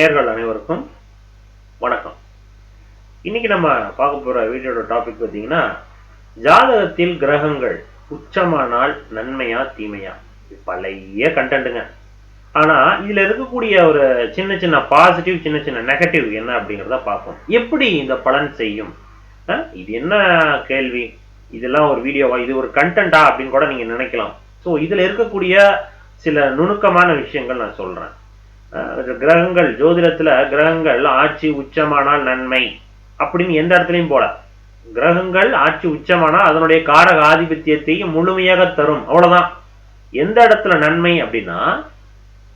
நேர்கள் அனைவருக்கும் வணக்கம். இன்னைக்கு நம்ம பார்க்க போற வீடியோட டாபிக் பார்த்தீங்கன்னா ஜாதகத்தில் கிரகங்கள் உச்சமானால் நன்மையா தீமையா? பழைய கண்டென்ட்டுங்க ஆனா இதுல இருக்கக்கூடிய ஒரு சின்ன சின்ன பாசிட்டிவ் சின்ன சின்ன நெகட்டிவ் என்ன அப்படிங்கிறத பார்ப்போம். எப்படி இந்த பலன் செய்யும்? இது என்ன கேள்வி? இதெல்லாம் ஒரு வீடியோவா? இது ஒரு கண்டென்ட்டா அப்படின்னு கூட நீங்க நினைக்கலாம். ஸோ இதுல இருக்கக்கூடிய சில நுணுக்கமான விஷயங்கள் நான் சொல்றேன். கிரகங்கள் ஜோதிடத்துல கிரகங்கள் ஆட்சி உச்சமானால் நன்மை. அப்படின்னு எந்த இடத்துலையும் போல. கிரகங்கள் ஆட்சி உச்சமானால் அதனுடைய காரக ஆதிபத்தியத்தை முழுமையாக தரும். அவ்வளவுதான். எந்த இடத்துல நன்மை அப்படின்னா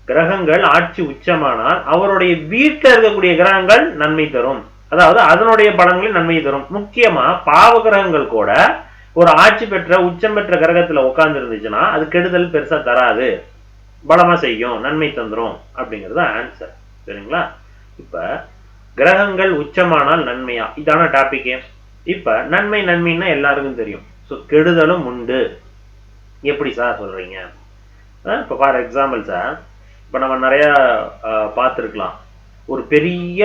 கிரகங்கள் ஆட்சி உச்சமானால் அவருடைய வீட்டில் இருக்கக்கூடிய கிரகங்கள் நன்மை தரும். அதாவது அதனுடைய பலன்களில் நன்மை தரும். முக்கியமா பாவ கிரகங்கள் கூட ஒரு ஆட்சி பெற்ற உச்சம் பெற்ற கிரகத்துல உட்கார்ந்து இருந்துச்சுன்னா அது கெடுதல் பெருசா தராது. பலமா செய்யும் நன்மை தந்துரும் அப்படிங்கிறது ஆன்சர் சரிங்களா? இப்ப கிரகங்கள் உச்சமானால் நன்மையா? இதான டாபிக்கே இப்ப நன்மை நன்மைன்னா எல்லாருக்கும் தெரியும். ஸோ கெடுதலும் உண்டு. எப்படி சார் சொல்றீங்க? இப்போ ஃபார் எக்ஸாம்பிள் சார் இப்ப நம்ம நிறையா பார்த்துருக்கலாம். ஒரு பெரிய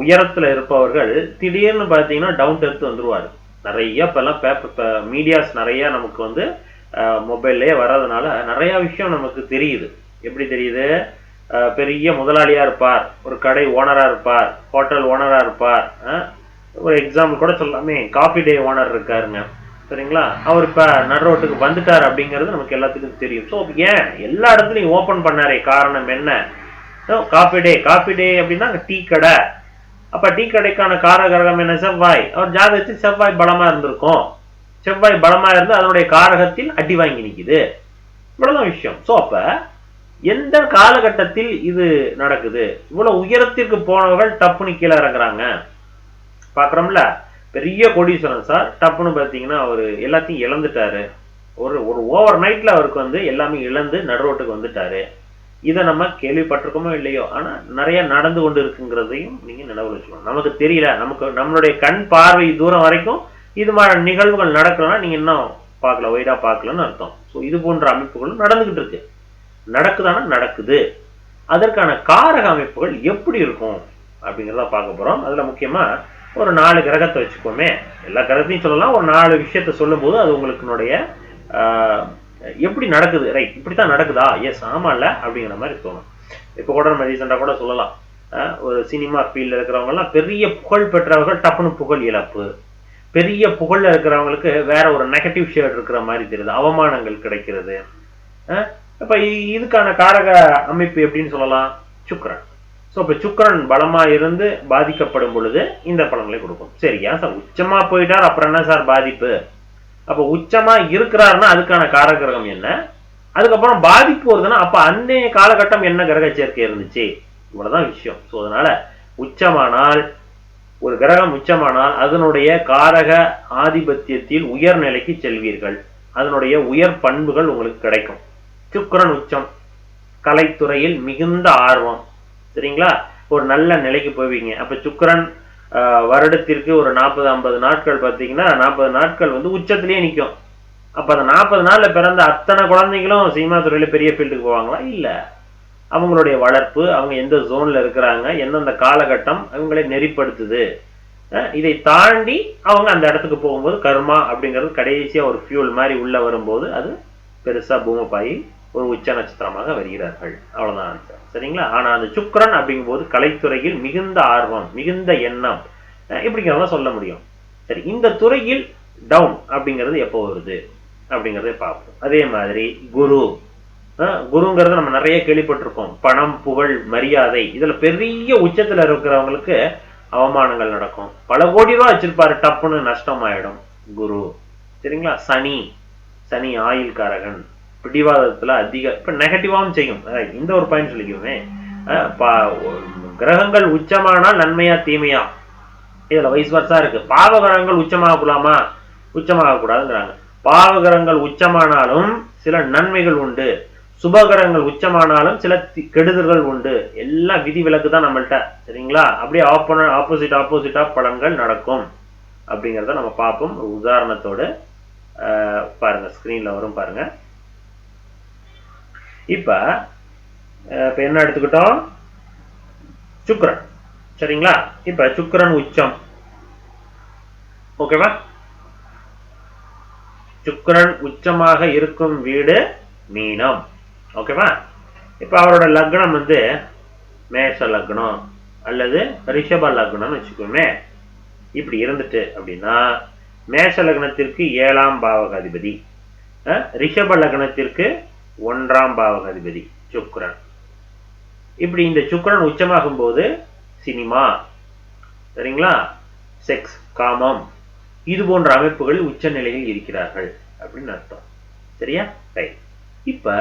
உயரத்துல இருப்பவர்கள் திடீர்னு பார்த்தீங்கன்னா டவுன் எடுத்து வந்துருவார். நிறைய இப்பெல்லாம் பேப்பர் மீடியாஸ் நிறைய நமக்கு வந்து மொபைல்லே வர்றதுனால நிறைய விஷயம் நமக்கு தெரியுது. எப்படி தெரியுது? பெரிய முதலாளியா இருப்பார் ஒரு கடை ஓனரா இருப்பார் ஹோட்டல் ஓனரா இருப்பார் ஒரு எக்ஸாம்பிள் கூட சொல்லாமே காஃபி டே ஓனர் இருக்காருங்க. சரிங்களா? அவர் இப்ப நடுரோட்டுக்கு வந்துட்டார் அப்படிங்கிறது நமக்கு எல்லாத்துக்கும் தெரியும். ஸோ ஏன்? எல்லா இடத்துலையும் ஓபன் பண்ணாரே. காரணம் என்ன? காஃபி டே காஃபி டே அப்படின்னா டீ கடை. அப்ப டீ கடைக்கான காரகரகம் என்ன? செவ்வாய். அவர் ஜாதகத்தில் செவ்வாய் பலமா இருந்திருக்கும். செவ்வாய் பலமா இருந்து அதனுடைய காரகத்தில் அடி வாங்கி நிக்குது. இவ்வளவுதான் விஷயம். ஸோ அப்ப எந்த காலகட்டத்தில் இது நடக்குது? இவ்வளவு உயரத்திற்கு போனவர்கள் டப்புன்னு கீழே இறங்குறாங்க. பாக்குறோம்ல பெரிய கோடீஸ்வரன் சார் டப்புன்னு பார்த்தீங்கன்னா அவர் எல்லாத்தையும் இழந்துட்டாரு. ஒரு ஒரு ஓவர் நைட்ல அவருக்கு வந்து எல்லாமே இழந்து நடுரோட்டுக்கு வந்துட்டாரு. இதை நம்ம கேள்விப்பட்டிருக்கோமோ இல்லையோ? ஆனா நிறைய நடந்து கொண்டு இருக்குங்கிறதையும் நீங்க நினைவு வச்சுக்கணும் நமக்கு தெரியல. நமக்கு நம்மளுடைய கண் பார்வை தூரம் வரைக்கும் இது மாதிரி நிகழ்வுகள் நடக்கலன்னா நீங்க இன்னும் பார்க்கல? ஒய்டா பார்க்கலன்னு அர்த்தம். ஸோ இது போன்ற அமைப்புகளும் நடந்துகிட்டு இருக்கு. நடக்குதானா? நடக்குது. அதற்கான காரக அமைப்புகள் எப்படி இருக்கும்? அப்படிங்கிறத பார்க்க போறோம். அதுல முக்கியமா ஒரு நாலு கிரகத்தை வச்சுக்கோமே. எல்லா கிரகத்தையும் சொல்லலாம். ஒரு நாலு விஷயத்த சொல்லும்போது அது உங்களுக்குனுடைய எப்படி நடக்குது? ரைட் இப்படித்தான் நடக்குதா? எஸ் ஆமால அப்படிங்கிற மாதிரி தோணும். இப்போ கூட நம்ம ரீசெண்டாக கூட சொல்லலாம். ஒரு சினிமா ஃபீல்டில் இருக்கிறவங்க எல்லாம் பெரிய புகழ் பெற்றவர்கள் டப்புனு புகழ் இழப்பு. பெரிய புகழில் இருக்கிறவங்களுக்கு வேற ஒரு நெகட்டிவ் ஷேட் இருக்கிற மாதிரி தெரியுது. அவமானங்கள் கிடைக்கிறது. இப்போ இதுக்கான காரக அமைப்பு எப்படின்னு சொல்லலாம்? சுக்கரன். ஸோ இப்போ சுக்கரன் பலமாக இருந்து பாதிக்கப்படும் பொழுது இந்த பலன்களை கொடுக்கும். சரியா சார்? உச்சமாக போயிட்டார் அப்புறம் என்ன சார் பாதிப்பு? அப்போ உச்சமாக இருக்கிறாருன்னா அதுக்கான காரகிரகம் என்ன? அதுக்கப்புறம் பாதிப்பு வருதுன்னா அப்போ அன்றைய காலகட்டம் என்ன கிரக சேர்க்கை இருந்துச்சு? இவ்வளோதான் விஷயம். ஸோ அதனால உச்சமானால் ஒரு கிரகம் உச்சமானால் அதனுடைய காரக ஆதிபத்தியத்தில் உயர் நிலைக்கு செல்வீர்கள். அதனுடைய உயர் பண்புகள் உங்களுக்கு கிடைக்கும். சுக்கரன் உச்சம். கலைத்துறையில் மிகுந்த ஆர்வம். சரிங்களா? ஒரு நல்ல நிலைக்கு போவீங்க. அப்ப சுக்கரன் வருடத்திற்கு ஒரு நாற்பது ஐம்பது நாட்கள் பார்த்தீங்கன்னா நாற்பது நாட்கள் வந்து உச்சத்திலேயே நிற்கும் அப்போ அந்த நாற்பது நாளில் பிறந்த அத்தனை குழந்தைங்களும் சினிமா துறையில் பெரிய ஃபீல்டுக்கு போவாங்களா? இல்லை. அவங்களுடைய வளர்ப்பு அவங்க எந்த ஜோன்ல இருக்கிறாங்க எந்தெந்த காலகட்டம் அவங்களை நெறிப்படுத்துது. இதை தாண்டி அவங்க அந்த இடத்துக்கு போகும்போது கர்மா அப்படிங்கிறது கடைசியாக ஒரு ஃபியூல் மாதிரி உள்ள வரும்போது அது பெருசா பூமப்பாயி ஒரு உச்ச நட்சத்திரமாக வருகிறார்கள். அவ்வளவுதான் ஆன்சர் சரிங்களா? ஆனா அந்த சுக்கரன் அப்படிங்கும்போது கலைத்துறையில் மிகுந்த ஆர்வம் மிகுந்த எண்ணம். அஹ் இப்படிங்கிறத சொல்ல முடியும். சரி இந்த துறையில் டவுன் அப்படிங்கிறது எப்போ வருது? அப்படிங்கிறத பார்ப்போம். அதே மாதிரி குரு. குருங்கிறத நம்ம நிறைய கேள்விப்பட்டிருக்கோம். பணம் புகழ் மரியாதை. இதுல பெரிய உச்சத்துல இருக்கிறவங்களுக்கு அவமானங்கள் நடக்கும். பல கோடி ரூபா வச்சிருப்பாரு டப்புன்னு நஷ்டம் ஆயிடும் குரு. சரிங்களா? சனி. சனி ஆயுள் காரகன் பிடிவாதத்துல அதிக இப்ப நெகட்டிவாவும் செய்யும். இந்த ஒரு பாயிண்ட் சொல்லிக்குமே பா- கிரகங்கள் உச்சமானால் நன்மையா தீமையா? இதுல வயசு வருஷா இருக்கு. பாவகிரகங்கள் உச்சமாகலாமா? உச்சமாக கூடாதுங்கிறாங்க பாவகிரகங்கள் உச்சமானாலும் சில நன்மைகள் உண்டு. சுபகரங்கள் உச்சமானாலும் சில கெடுதல்கள் உண்டு. எல்லாம் விதி விலக்கு தான் நம்மள்ட்ட சரிங்களா? அப்படியே ஆப்போன ஆப்போசிட் ஆப்போசிட்டா பலன்கள் நடக்கும். அப்படிங்கிறத நம்ம பார்ப்போம். ஒரு உதாரணத்தோடு பாருங்கள் பாருங்க வரும் பாருங்க. இப்ப இப்போ என்ன எடுத்துக்கிட்டோம்? சுக்கிரன் சரிங்களா? இப்ப சுக்ரன் உச்சம். ஓகேவா? சுக்ரன் உச்சமாக இருக்கும் வீடு மீனம். ஓகேவா இப்போ அவரோட லக்னம் வந்து மேஷ லக்னம் அல்லது ரிஷப லக்னம்னு வச்சுக்கோமே. இப்படி இருந்துட்டு அப்படின்னா மேஷ லக்னத்திற்கு ஏழாம் பாவகாதிபதி. ரிஷப லக்னத்திற்கு ஒன்றாம் பாவகாதிபதி சுக்ரன் இப்படி இந்த சுக்ரன் உச்சமாகும் போது சினிமா. சரிங்களா? செக்ஸ் காமம். இது போன்ற அமைப்புகளில் உச்ச நிலையில் இருக்கிறார்கள் அப்படின்னு அர்த்தம். சரியா? ரைட் இப்ப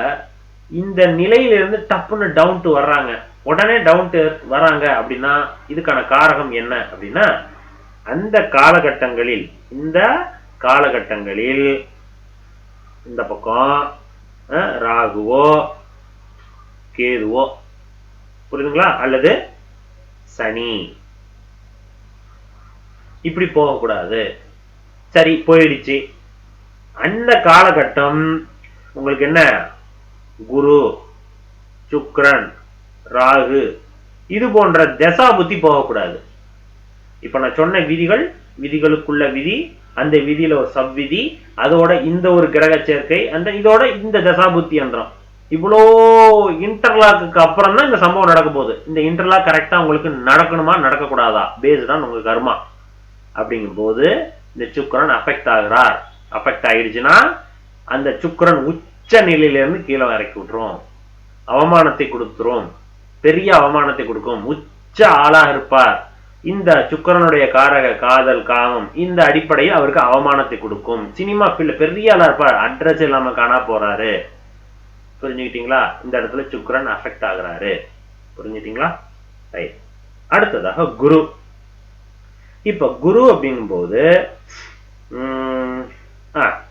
இந்த நிலையிலிருந்து டப்புன்னு டவுன் டு வர்றாங்க. உடனே டவுன் டு வராங்க அப்படின்னா இதுக்கான காரகம் என்ன அப்படின்னா அந்த காலகட்டங்களில் இந்த காலகட்டங்களில் இந்த பக்கம் ராகுவோ கேதுவோ புரியுதுங்களா? அல்லது சனி. இப்படி போகக்கூடாது. சரி போயிடுச்சு. அந்த காலகட்டம் உங்களுக்கு என்ன? குரு சுக்ரன் ராகு இது போன்ற தசா புத்தி போகக்கூடாது. இப்ப நான் சொன்ன விதிகள் விதிகளுக்குள்ள விதி அந்த விதியில ஒரு சவ்விதி அதோட இந்த ஒரு கிரக சேர்க்கை அந்த இதோட இந்த தசாபுத்தி என்றோம் இவ்வளோ இன்டர்லாக்கு அப்புறம் தான் இந்த சம்பவம் நடக்க போகுது. இந்த இன்டர்லாக் கரெக்டா உங்களுக்கு நடக்கணுமா நடக்கக்கூடாதா? பேஸ்ட் தான் உங்க கர்மா. அப்படிங்கும்போது இந்த சுக்கரன் அஃபெக்ட் ஆகிறார். அஃபெக்ட் ஆயிடுச்சுன்னா அந்த சுக்கரன் உச்ச உச்ச நிலையிலேருந்து கீழே இறக்கி விட்டுரும். அவமானத்தை கொடுத்துரும். பெரிய அவமானத்தை கொடுக்கும். உச்ச ஆளாக இருப்பார். இந்த சுக்கரனுடைய காரக காதல் காமம் இந்த அடிப்படையில் அவருக்கு அவமானத்தை கொடுக்கும். சினிமா ஃபீல்ட் பெரிய ஆளா இருப்பார். அட்ரஸ் இல்லாம காணா போறாரு. புரிஞ்சுக்கிட்டீங்களா? இந்த இடத்துல சுக்கரன் அஃபெக்ட் ஆகுறாரு. புரிஞ்சுக்கிட்டீங்களா? ரைட் அடுத்ததாக குரு. இப்ப குரு அப்படிங்கும்போது ஆ,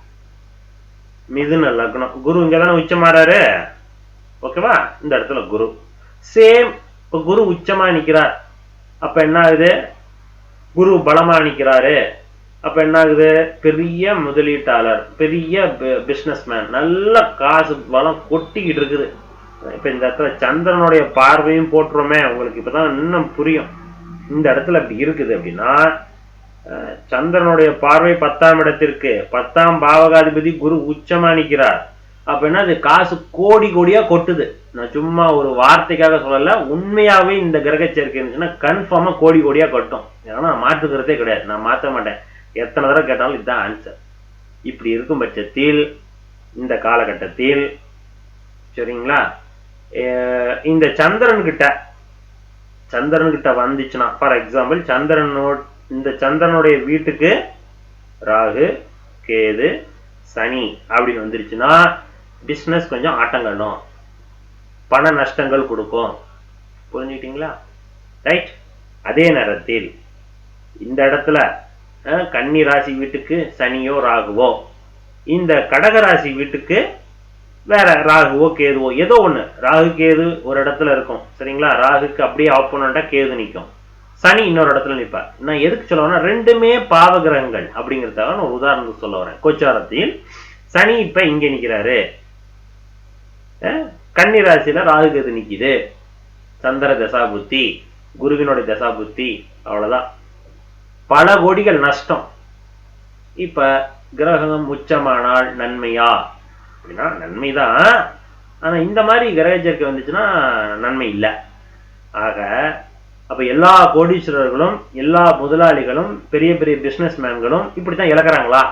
மிதுன லக்னம். குரு இங்க தானே உச்சமாறாரு? ஓகேவா? இந்த இடத்துல குரு. சேம் இப்ப குரு உச்சமா நிக்கிறார். அப்ப என்ன ஆகுது குரு பலமா நிக்கிறாரு. அப்ப என்ன ஆகுது பெரிய முதலீட்டாளர் பெரிய பிசினஸ் மேன் நல்ல காசு பலம் கொட்டிக்கிட்டு இருக்குது. இப்ப இந்த இடத்துல சந்திரனுடைய பார்வையும் போட்டுருமே உங்களுக்கு இப்பதான் இன்னும் புரியும். இந்த இடத்துல அப்படி இருக்குது அப்படின்னா சந்திரனுடைய பார்வை பத்தாம் இடத்திற்கு. பத்தாம் பாவகாதிபதி குரு உச்சமா நிற்கிறார் அப்படின்னா அது காசு கோடி கோடியா கொட்டுது. நான் சும்மா ஒரு வார்த்தைக்காக சொல்லல உண்மையாவே இந்த கிரக சேர்க்கை இருந்துச்சுன்னா கன்ஃபார்மா கோடி கோடியா கொட்டும். ஏன்னா நான் மாற்றுக்கிறதே கிடையாது. நான் மாற்ற மாட்டேன். எத்தனை தடவை கேட்டாலும் இதுதான் ஆன்சர் இப்படி இருக்கும் பட்சத்தில் இந்த காலகட்டத்தில் சரிங்களா? இந்த சந்திரன் கிட்ட சந்திரன் கிட்ட வந்துச்சுன்னா ஃபார் எக்ஸாம்பிள் சந்திரனோட இந்த சந்திரனுடைய வீட்டுக்கு ராகு கேது சனி அப்படின்னு வந்துருச்சுன்னா பிஸ்னஸ் கொஞ்சம் ஆட்டங்கணும் பண நஷ்டங்கள் கொடுக்கும். புரிஞ்சுக்கிட்டீங்களா? ரைட் அதே நேரத்தில் இந்த இடத்துல கன்னி ராசி வீட்டுக்கு சனியோ ராகுவோ இந்த கடக ராசி வீட்டுக்கு வேற ராகுவோ கேதுவோ ஏதோ ஒன்று ராகு கேது ஒரு இடத்துல இருக்கும். சரிங்களா? ராகுக்கு அப்படியே ஆப்போனண்டா கேது நிற்கும் சனி இன்னொரு இடத்துல நிற்பார். நான் எதுக்கு சொல்ல வரேன் ரெண்டுமே பாவ கிரகங்கள் அப்படிங்கிறதுக்காக நான் ஒரு உதாரணத்துக்கு சொல்ல வரேன். கோச்சாரத்தில் சனி இப்ப இங்க நிக்கிறாரு கன்னி ராசியில ராகு நிக்குது. சந்திர தசாபுத்தி குருவினுடைய தசாபுத்தி அவ்வளவுதான். பல கோடிகள் நஷ்டம். இப்ப கிரகம் உச்சமானால் நன்மையா? அப்படின்னா நன்மைதான். ஆனா இந்த மாதிரி கிரக சேர்க்கை வந்துச்சுன்னா நன்மை இல்லை. ஆக அப்ப எல்லா கோடீஸ்வரர்களும் எல்லா முதலாளிகளும் பெரிய பெரிய பிசினஸ் மேன்களும் இப்படித்தான் இழக்கிறாங்களா?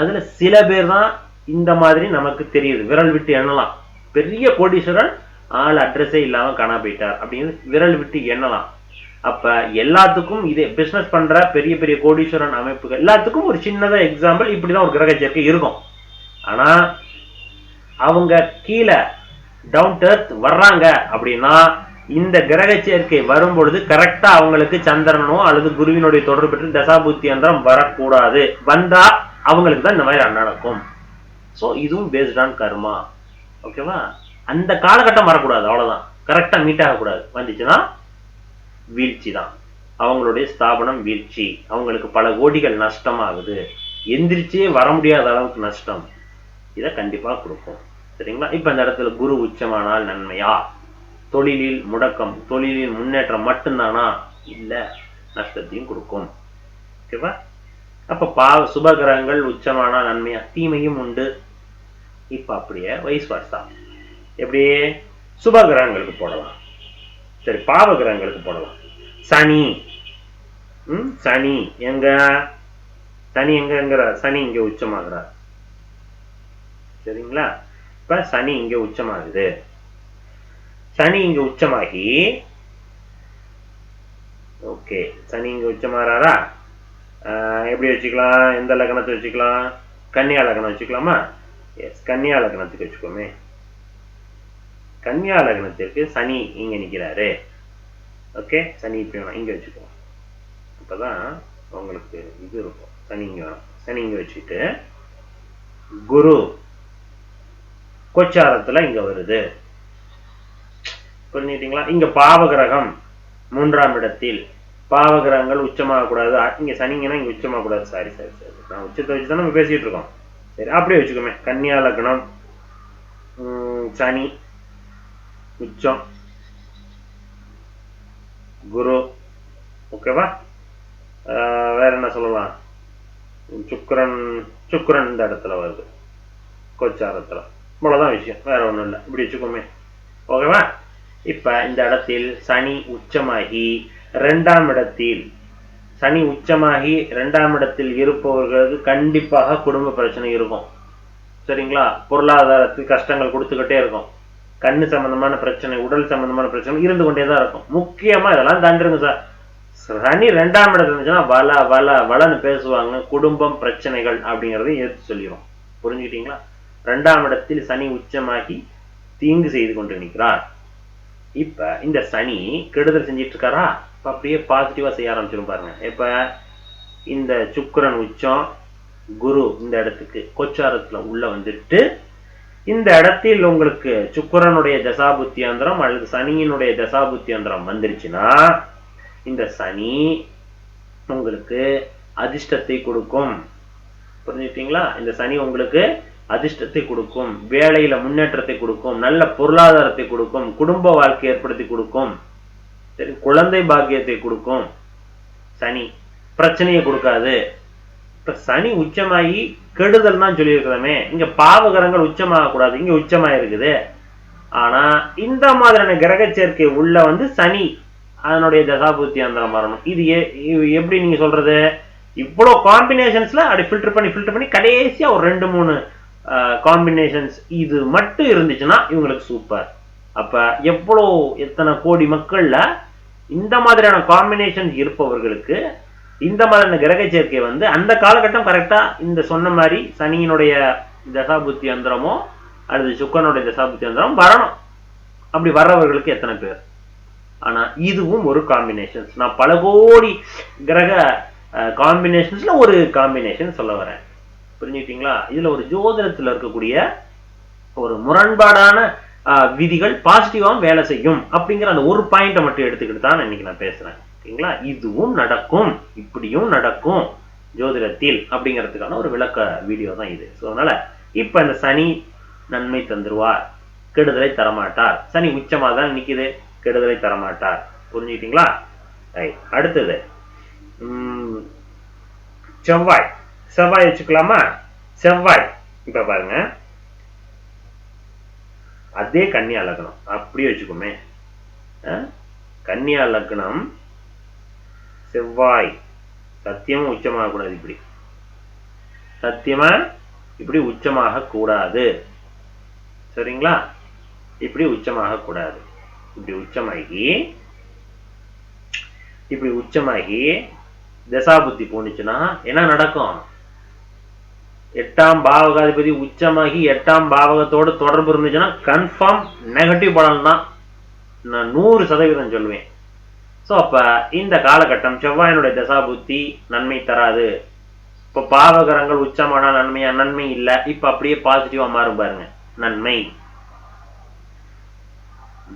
அதுல சில பேர் தான் இந்த மாதிரி நமக்கு தெரியுது. விரல் விட்டு எண்ணலாம். பெரிய கோடீஸ்வரன் ஆள் அட்ரஸே இல்லாம காணா போயிட்டார் அப்படின்னு விரல் விட்டு எண்ணலாம். அப்ப எல்லாத்துக்கும் இதே பிசினஸ் பண்ற பெரிய பெரிய கோடீஸ்வரன் அமைப்புகள் எல்லாத்துக்கும் ஒரு சின்னதாக எக்ஸாம்பிள் இப்படிதான் ஒரு கிரக சேர்க்கை இருக்கும். ஆனா அவங்க கீழே டவுன் டர்த் வர்றாங்க அப்படின்னா இந்த கிரக சேர்க்கை வரும் பொழுது கரெக்டா அவங்களுக்கு சந்திரனோ அல்லது குருவினுடைய தொடர்பு பெற்று தசாபுத்தி அந்தரம் வரக்கூடாது. வந்தா அவங்களுக்கு தான் இந்த மாதிரி நடக்கும். ஸோ இதுவும் பேஸ்ட் ஆன் கர்மா ஓகேவா அந்த காலகட்டம் வரக்கூடாது அவ்வளவுதான். கரெக்டா மீட் ஆகக்கூடாது. வந்துச்சுன்னா வீழ்ச்சி தான். அவங்களுடைய ஸ்தாபனம் வீழ்ச்சி. அவங்களுக்கு பல கோடிகள் நஷ்டம் ஆகுது எந்திரிச்சே வர முடியாத அளவுக்கு நஷ்டம். இதை கண்டிப்பா கொடுக்கும். சரிங்களா? இப்ப இந்த இடத்துல குரு உச்சமானால் நன்மையா? தொழிலில் முடக்கம் தொழிலில் முன்னேற்றம் மட்டும்தானா? இல்ல நஷ்டத்தையும் கொடுக்கும். ஓகேவா? அப்ப பாவ சுப கிரகங்கள் உச்சமானா நன்மையா? தீமையும் உண்டு. இப்ப அப்படியே வயசு வருஷா எப்படி சுப கிரகங்களுக்கு போடலாம். சரி பாவ கிரகங்களுக்கு போடலாம். சனி. ம் சனி. எங்க? சனி எங்கங்கிற? சனி இங்க உச்சமாகிறார். சரிங்களா? இப்ப சனி இங்க உச்சமாகுது. சனி இங்க உச்சமாகி ஓகே சனி இங்க உச்சமாறாரா? ஆஹ் எப்படி வச்சுக்கலாம்? எந்த லக்னத்தை வச்சுக்கலாம்? கன்னியா லக்னம் வச்சுக்கலாமா? எஸ் கன்னியா லக்னத்துக்கு வச்சுக்கோமே. கன்னியா லக்னத்திற்கு சனி இங்க நிக்கிறாரு. ஓகே சனி இப்படி வேணாம் இங்க வச்சுக்கோம் அப்பதான் உங்களுக்கு இது இருக்கும். சனி இங்க வேணும். சனி இங்க வச்சுட்டு குரு கொச்சாரத்துல இங்க வருது. புரிஞ்சுக்கிட்டீங்களா? இங்க பாவகிரகம் மூன்றாம் இடத்தில். பாவகிரகங்கள் உச்சமாக கூடாது இங்க சனிங்கன்னா இங்க உச்சமாக கூடாது சாரி சாரி சாரி நான் உச்சத்தை வச்சு தான் நம்ம பேசிட்டு இருக்கோம். சரி அப்படியே வச்சுக்கோமே. கன்னியா லக்னம் உம், சனி உச்சம் குரு. ஓகேவா ஆஹ் வேற என்ன சொல்லலாம்? சுக்கரன் சுக்கரன் இந்த இடத்துல வருது. கொச்சாரத்தில். இவ்வளோதான் விஷயம். வேற ஒண்ணும் இல்லை. இப்படி வச்சுக்கோமே. ஓகேவா இப்ப இந்த இடத்தில் சனி உச்சமாகி இரண்டாம் இடத்தில் சனி உச்சமாகி இரண்டாம் இடத்தில் இருப்பவர்களுக்கு கண்டிப்பாக குடும்ப பிரச்சனை இருக்கும். சரிங்களா? பொருளாதாரத்துக்கு கஷ்டங்கள் கொடுத்துக்கிட்டே இருக்கும். கண்ணு சம்பந்தமான பிரச்சனை உடல் சம்பந்தமான பிரச்சனை இருந்து கொண்டே தான் இருக்கும். முக்கியமா இதெல்லாம் தாண்டிருங்க சார். சனி ரெண்டாம் இடத்துல இருந்துச்சுன்னா வள வள வளன்னு பேசுவாங்க. குடும்பம் பிரச்சனைகள் அப்படிங்கறத எடுத்து சொல்லிடும் புரிஞ்சுக்கிட்டீங்களா? ரெண்டாம் இடத்தில் சனி உச்சமாகி தீங்கு செய்து கொண்டு நிற்கிறார் இப்ப இந்த சனி கெடுதல் செஞ்சிட்டு இருக்காரா அப்படியே பாசிட்டிவா செய்ய ஆரம்பிச்சிடும் பாருங்க. இப்ப இந்த சுக்கரன் உச்சம் குரு இந்த இடத்துக்கு கொச்சாரத்துல உள்ள வந்துட்டு இந்த இடத்தில் உங்களுக்கு சுக்கரனுடைய தசாபுத்தியந்திரம் அல்லது சனியினுடைய தசாபுத்தியந்திரம் வந்துருச்சுன்னா இந்த சனி உங்களுக்கு அதிர்ஷ்டத்தை கொடுக்கும். புரிஞ்சுக்கிட்டீங்களா? இந்த சனி உங்களுக்கு அதிர்ஷ்டத்தை கொடுக்கும் வேலையில முன்னேற்றத்தை கொடுக்கும் நல்ல பொருளாதாரத்தை கொடுக்கும் குடும்ப வாழ்க்கை ஏற்படுத்தி கொடுக்கும் சரி குழந்தை பாக்கியத்தை கொடுக்கும். சனி பிரச்சனையை கொடுக்காது. இப்ப சனி உச்சமாகி கெடுதல் தான் சொல்லியிருக்கிறோமே. இங்க பாவகரங்கள் உச்சமாக கூடாது இங்க உச்சமா இருக்குது ஆனா இந்த மாதிரியான கிரக சேர்க்கை உள்ள வந்து சனி அதனுடைய தசாபூர்த்தி அந்தரம் வரணும். இது எ- இது எப்படி நீங்க சொல்றது? இவ்வளோ காம்பினேஷன்ஸ்ல அப்படி ஃபில்டர் பண்ணி ஃபில்டர் பண்ணி கடைசியா ஒரு ரெண்டு மூணு காம்பினேஷன்ஸ் இது மட்டும் இருந்துச்சுன்னா இவங்களுக்கு சூப்பர் அப்போ எவ்வளோ எத்தனை கோடி மக்களில் இந்த மாதிரியான காம்பினேஷன் இருப்பவர்களுக்கு இந்த மாதிரியான கிரக சேர்க்கை வந்து அந்த காலகட்டம் கரெக்டாக இந்த சொன்ன மாதிரி சனியினுடைய தசாபுத்தி அந்தரமோ அல்லது சுக்கனுடைய தசாபுத்தி அந்தரம் வரணும். அப்படி வர்றவர்களுக்கு எத்தனை பேர்? ஆனால் இதுவும் ஒரு காம்பினேஷன்ஸ் நான் பல கோடி கிரக காம்பினேஷன்ஸ்ல ஒரு காம்பினேஷன் சொல்ல வரேன். புரிஞ்சுக்கிட்டீங்களா? இதுல ஒரு ஜோதிடத்துல இருக்கக்கூடிய ஒரு முரண்பாடான ஆஹ், விதிகள் பாசிட்டிவாகவும் வேலை செய்யும் அப்படிங்கிற அந்த ஒரு பாயிண்ட்டை மட்டும் எடுத்துக்கிட்டு தான் இன்னைக்கு நான் பேசுறேன். ஓகேங்களா இதுவும் நடக்கும். இப்படியும் நடக்கும் ஜோதிடத்தில் அப்படிங்கிறதுக்கான ஒரு விளக்க வீடியோ தான் இது. ஸோ அதனால இப்ப இந்த சனி நன்மை தந்துருவார். கெடுதலை தரமாட்டார். சனி உச்சமாக தான் நிக்குது. கெடுதலை தரமாட்டார். புரிஞ்சுக்கிட்டீங்களா? ரைட் அடுத்தது உம், செவ்வாய். செவ்வாய் வச்சுக்கலாமா? செவ்வாய். இப்ப பாருங்க. அதே கன்னியா லக்னம் அப்படியே வச்சுக்கோமே. கன்னியா லக்னம் செவ்வாய். சத்தியமும் உச்சமாக கூடாது இப்படி. சத்தியமா? இப்படி உச்சமாக கூடாது. சரிங்களா? இப்படி உச்சமாக கூடாது. இப்படி உச்சமாகி இப்படி உச்சமாகி தசாபுத்தி போனுச்சுன்னா என்ன நடக்கும்? எட்டாம் பாவகாதிபதி உச்சமாகி எட்டாம் பாவகத்தோட தொடர்பு இருந்துச்சுன்னா கன்ஃபார்ம் நெகட்டிவ் பலன் தான். நான் நூறு சதவீதம் சொல்லுவேன் ஸோ அப்போ இந்த காலகட்டம் செவ்வாயினுடைய தசாபுத்தி நன்மை தராது. இப்போ பாவகரங்கள் உச்சமான நன்மையா? நன்மை இல்லை. இப்போ அப்படியே பாசிட்டிவாக மாறும் பாருங்க. நன்மை.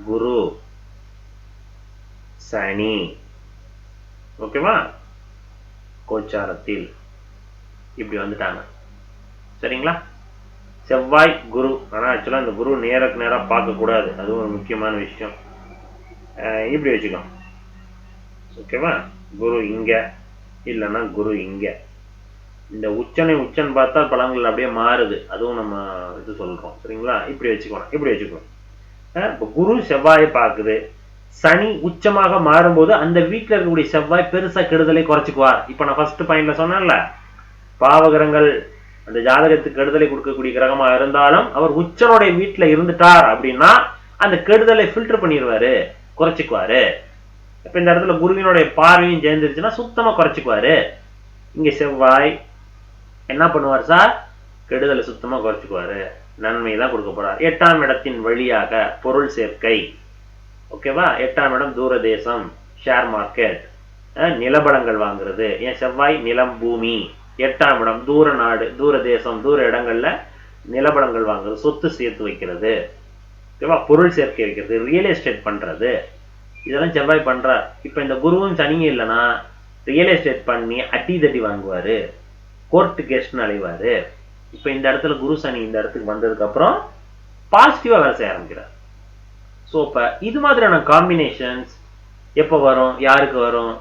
குரு சனி ஓகேவா கோச்சாரத்தில் இப்படி வந்துட்டாங்க. சரிங்களா? செவ்வாய் குரு. ஆனால் ஆக்சுவலாக இந்த குரு நேருக்கு நேராக பார்க்கக்கூடாது அதுவும் ஒரு முக்கியமான விஷயம். இப்படி வச்சுக்கோ ஓகேவா குரு இங்கே. இல்லைன்னா குரு இங்கே. இந்த உச்சனை உச்சன் பார்த்தா பழங்கள் அப்படியே மாறுது. அதுவும் நம்ம இது சொல்கிறோம் சரிங்களா? இப்படி வச்சுக்கணும் இப்படி வச்சுக்கணும் இப்போ குரு செவ்வாயை பார்க்குது. சனி உச்சமாக மாறும்போது அந்த வீட்டில் இருக்கக்கூடிய செவ்வாய் பெருசாக கெடுதலை குறைச்சிக்குவார். இப்போ நான் ஃபர்ஸ்ட் பாயிண்ட்ல சொன்னேன்ல. பாவகிரகங்கள் அந்த ஜாதகத்துக்கு கெடுதலை கொடுக்கக்கூடிய கிரகமா இருந்தாலும் அவர் உச்சனுடைய வீட்டுல இருந்துட்டார் அப்படின்னா அந்த கெடுதலை ஃபில்டர் பண்ணிடுவாரு குறைச்சிக்குவாரு. இப்ப இந்த இடத்துல குருவினுடைய பார்வையும் சேர்ந்துருச்சுன்னா சுத்தமா குறைச்சிக்குவாரு. இங்க செவ்வாய் என்ன பண்ணுவார் சார் கெடுதலை சுத்தமா குறைச்சிக்குவாரு. நன்மை தான் கொடுக்க போறார். எட்டாம் இடத்தின் வழியாக பொருள் சேர்க்கை. ஓகேவா எட்டாம் இடம் தூர தேசம் ஷேர் மார்க்கெட் நிலபடங்கள் வாங்குறது. ஏன்? செவ்வாய் நிலம் பூமி. எட்டாம் இடம் தூர நாடு தூர தேசம் தூர இடங்கள்ல நிலப்படங்கள் வாங்குறது சொத்து சேர்த்து வைக்கிறது. ஓகேவா? பொருள் சேர்க்கை வைக்கிறது ரியல் எஸ்டேட் பண்றது. இதெல்லாம் செவ்வாய் பண்றார் இப்ப இந்த குருவும் சனியும் இல்லைன்னா ரியல் எஸ்டேட் பண்ணி அட்டி தட்டி வாங்குவாரு. கோர்ட்டு கேஸ்ட்னு அலைவாரு. இப்ப இந்த இடத்துல குரு சனி இந்த இடத்துக்கு வந்ததுக்கு அப்புறம் பாசிட்டிவா வேலை செய்ய ஆரம்பிக்கிறார். ஸோ இப்போ இது மாதிரியான காம்பினேஷன்ஸ் எப்போ வரும் யாருக்கு வரும்?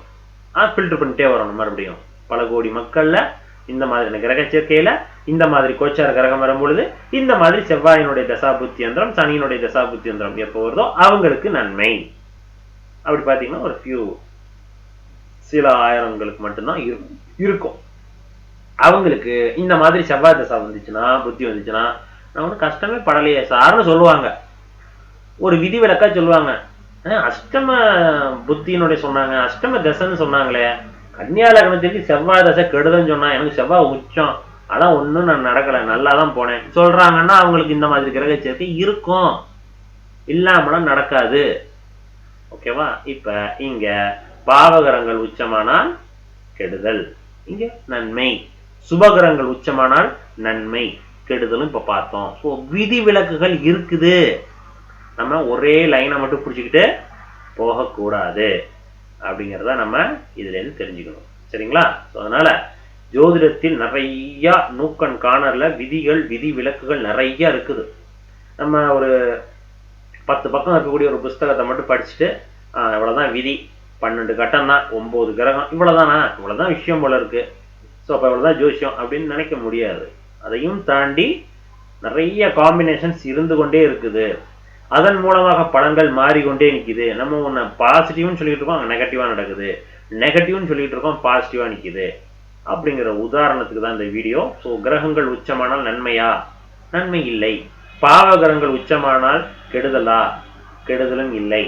ஃபில்டர் பண்ணிட்டே வரணும் மறுபடியும். பல கோடி மக்கள்ல இந்த மாதிரியான கிரக சேர்க்கையில இந்த மாதிரி கோச்சார கிரகம் வரும்பொழுது இந்த மாதிரி செவ்வாயினுடைய தசாபுத்தி யந்திரம் சனியினுடைய தசாபுத்தி யந்திரம் எப்போ வருதோ அவங்களுக்கு நன்மை. அப்படி பார்த்தீங்கன்னா ஒரு ஃபியூ சில ஆயிரங்களுக்கு மட்டும்தான் இருக்கும் இருக்கும். அவங்களுக்கு இந்த மாதிரி செவ்வாய் தசா வந்துச்சுன்னா புத்தி வந்துச்சுன்னா நான் ஒன்றும் கஷ்டமே படலையே சார்னு சொல்லுவாங்க. ஒரு விதிவிலக்கா சொல்லுவாங்க. அஹ் அஷ்டம புத்தியினுடைய சொன்னாங்க அஷ்டம தசைன்னு சொன்னாங்களே கன்னியா லக்னத்துக்கு செவ்வாய் தசை கெடுதன்னு சொன்னா எனக்கு செவ்வாய் உச்சம். அதான் ஒன்றும் நான் நடக்கலை. நல்லா தான் போனேன். சொல்றாங்கன்னா அவங்களுக்கு இந்த மாதிரி கிரக சேர்க்கை இருக்கும். இல்லாமலாம் நடக்காது. ஓகேவா? இப்ப இங்க பாவகரங்கள் உச்சமானால் கெடுதல். இங்க நன்மை. சுபகரங்கள் உச்சமானால் நன்மை. கெடுதலும் இப்ப பார்த்தோம். ஸோ விதி விலக்குகள் இருக்குது. நம்ம ஒரே லைனை மட்டும் பிடிச்சிக்கிட்டு போகக்கூடாது. அப்படிங்கிறத நம்ம இதுலேருந்து தெரிஞ்சுக்கணும். சரிங்களா? ஸோ அதனால் ஜோதிடத்தில் நிறையா நூக்கன் காணரில் விதிகள் விதி விலக்குகள் நிறையா இருக்குது. நம்ம ஒரு பத்து பக்கம் இருக்கக்கூடிய ஒரு புஸ்தகத்தை மட்டும் படிச்சுட்டு இவ்வளோதான் விதி. பன்னெண்டு கட்டம் தான் ஒம்பது கிரகம். இவ்வளோதானா இவ்வளோதான் விஷயம் போல இருக்குது ஸோ அப்போ இவ்வளவுதான் ஜோசியம் அப்படின்னு நினைக்க முடியாது. அதையும் தாண்டி நிறைய காம்பினேஷன்ஸ் இருந்து கொண்டே இருக்குது. அதன் மூலமாக படங்கள் மாறிக்கொண்டே நிற்கிது நம்ம ஒன்று பாசிட்டிவ்னு சொல்லிட்டு இருக்கோம் நெகட்டிவாக நடக்குது. நெகட்டிவ்னு சொல்லிட்டு இருக்கோம் பாசிட்டிவாக நிற்கிது அப்படிங்கிற உதாரணத்துக்கு தான் இந்த வீடியோ ஸோ கிரகங்கள் உச்சமானால் நன்மையா? நன்மை இல்லை. பாவ கிரகங்கள் உச்சமானால் கெடுதலா? கெடுதலும் இல்லை.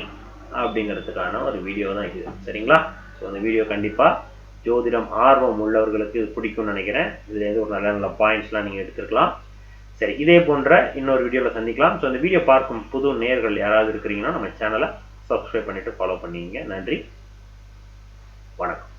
அப்படிங்கிறதுக்கான ஒரு வீடியோ தான் இது. சரிங்களா? ஸோ அந்த வீடியோ கண்டிப்பாக ஜோதிடம் ஆர்வம் உள்ளவர்களுக்கு இது பிடிக்கும்னு நினைக்கிறேன். இதுல ஏதோ ஒரு நல்ல நல்ல பாயிண்ட்ஸ்லாம் நீங்க எடுத்துருக்கலாம். சரி இதே போன்ற இன்னொரு வீடியோவில் சந்திக்கலாம். ஸோ அந்த வீடியோ பார்க்கும் புது நேர்கள் யாராவது இருக்கிறீங்கன்னா நம்ம சேனலை சப்ஸ்கிரைப் பண்ணிட்டு ஃபாலோ பண்ணிங்க. நன்றி. வணக்கம்.